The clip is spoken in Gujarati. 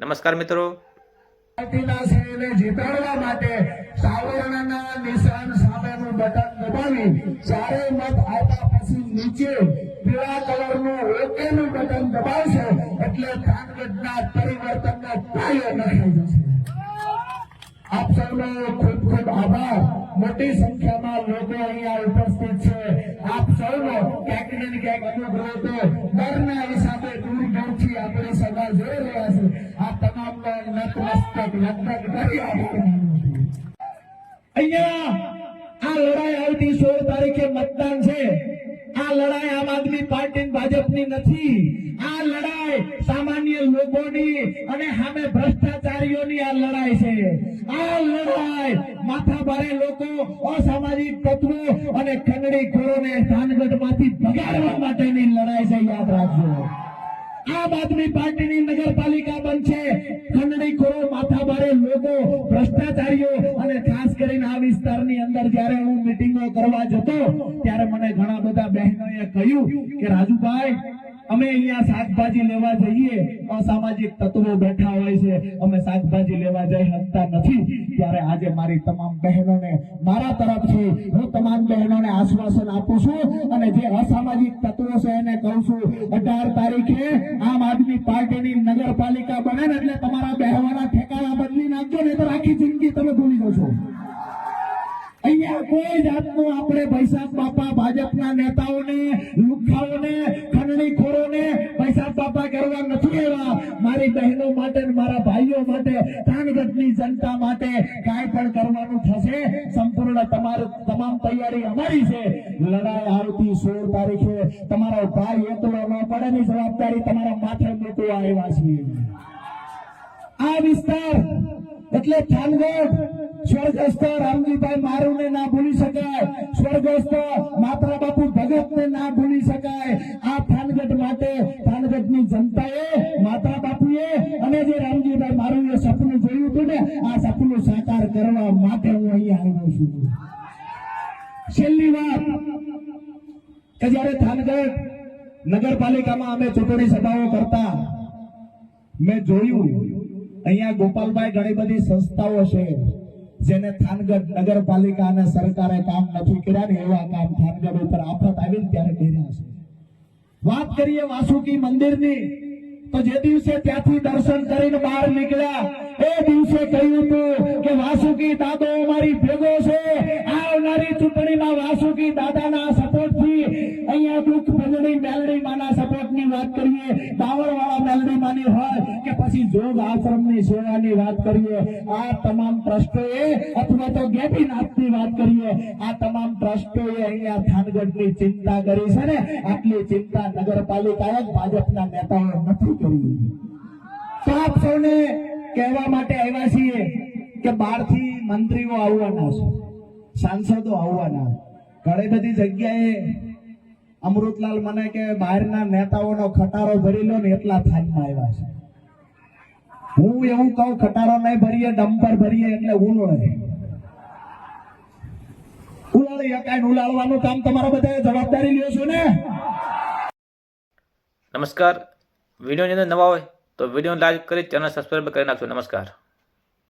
નમસ્કાર મિત્રો. આભાર. મોટી સંખ્યામાં લોકો અહીંયા ઉપસ્થિત છે. આપ સૌનો ક્યાંક ને ક્યાંક અનુભવ તો ડરના હિસાબે દૂર દૂરથી આપણી સભા જોઈ રહ્યા નતમસ્તક લગભગ કરી અહીંયા આ લડાઈ આવતી સોળ તારીખે મતદાન છે. આ લડાઈ આમ આદમી પાર્ટી ભાજપની નથી. આ લડાઈ સામાન્ય લોકોની અને સામે ભ્રષ્ટાચારીઓની આ લડાઈ છે. આ લડાઈ માથા ભારે લોકો અસામાજિક તત્વો અને ખંડણી ખોરોને સ્થાનગઢમાંથી ભગાડવા માટેની લડાઈ છે. યાદ રાખજો. આમ આદમી પાર્ટીની નગરપાલિકા બનશે ખંડણીખોરો, માથાભારે લોકો, ભ્રષ્ટાચારીઓ અને ખાસ કરીને આ વિસ્તારની અંદર જ્યારે હું મિટિંગો કરવા જતો, ત્યારે મને ઘણા બધા બહેનોએ કહ્યું કે રાજુભાઈ અમે અહીંયા શાકભાજી લેવા જઈએ, અસામાજિક તત્વો બેઠા હોય છે, અમે શાકભાજી લેવા જઈ શકતા નથી. ત્યારે આજે મારી તમામ બહેનોને મારા તરફથી હું તમામ બહેનોને આશ્વાસન આપું છું અને જે અસામાજિક તત્વો છે એને કહું છું, અઢાર તારીખે આમ આદમી પાર્ટીની નગરપાલિકા બને ને એટલે તમારા બહેવાના ઠેકાણા બદલી નાખજો ને તો આખી જિંદગી તમે ભૂલી જશો. અહીંયા કોઈ જાતનું આપણે ભૈસાબ બાપા ભાજપના નેતાઓને લુખાઓને મારી બહેનો માટે મારા ભાઈઓ માટે થાનગઢની જનતા માટે કાંઈ પણ કરવાનું થશે? સંપૂર્ણ તમારું તમામ તૈયારી અમારી છે. લડાઈ આવતી સોળ તારીખે તમારો ભાઈ એટલો ન પડે ની જવાબદારી તમારા માથે મૂકવા આવ્યા છીએ. આ વિસ્તાર એટલે થાનગઢ. સ્વર્ગસ્થ રામજીભાઈ મારુને ના ભૂલી શકાય. સ્વર્ગસ્થ માતા બાપુ ભગતને ના ભૂલી શકાય. અને જે રામજીભાઈ સપનું જોયું હતું ને, આ સપનું સાકાર કરવા માટે હું અહીંયા આવ્યો છું. છેલ્લી વાત કે જ્યારે થાનગઢ નગરપાલિકામાં અમે ચૂંટણી સભાઓ કરતા, મેં જોયું, અહીંયા ગોપાલભાઈ ઘણી બધી સંસ્થાઓ છે, જેને થાનગઢ નગરપાલિકા અને સરકારે કામ નથી કર્યા ને એવા કામ થાનગઢ ઉપર આફત આવી ત્યારે કર્યા છે. વાત કરીએ વાસુકી મંદિરની તો જે દિવસે ત્યાંથી દર્શન કરીને બહાર નીકળ્યા, એ દિવસે કહ્યું હતું કે વાસુકી દાદો અમારી ભેગો છે. આવનારી ચૂંટણીમાં વાસુકી દાદાના સપોર્ટથી અહીંયા દુઃખ ભજણી મેલડી માના સપોર્ટની વાત કરીએ, બાવળવાળા મેલડી માની હોય કે પછી જોગ આશ્રમની સેવાની વાત કરીએ, આ તમામ ટ્રસ્ટોએ અથવા તો ગેબીનાથની વાત કરીએ, આ તમામ ટ્રસ્ટોએ અહીંયા થાનગઢની ચિંતા કરી છે ને, આટલી ચિંતા નગરપાલિકાએ ભાજપના નેતાઓએ નથી કરી. તો આપ સૌને કહેવા માટે આવ્યા છીએ કે બહારથી મંત્રીઓ આવવાના છે, સાંસદો આવવાના ઘણી બધી જગ્યાએ અમૃતલાલ મને કે બહારના નેતાઓનો ખટારો ભરી લો ને એટલા થાનમાં આવ્યા છે. હું એવું કહું, ખટારો નહીં ભરીએ, ડમ્પર ભરીએ એટલે ઉલળે. ઉલાળી શકાય ઉલાળવાનું કામ તમારા બધા જવાબદારી લ્યો છો ને? નમસ્કાર. વિડીયોની અંદર નવા હોય તો વીડિયો લાઈક કરી ચેનલ સબસ્ક્રાઈબ કરી નાખજો. નમસ્કાર.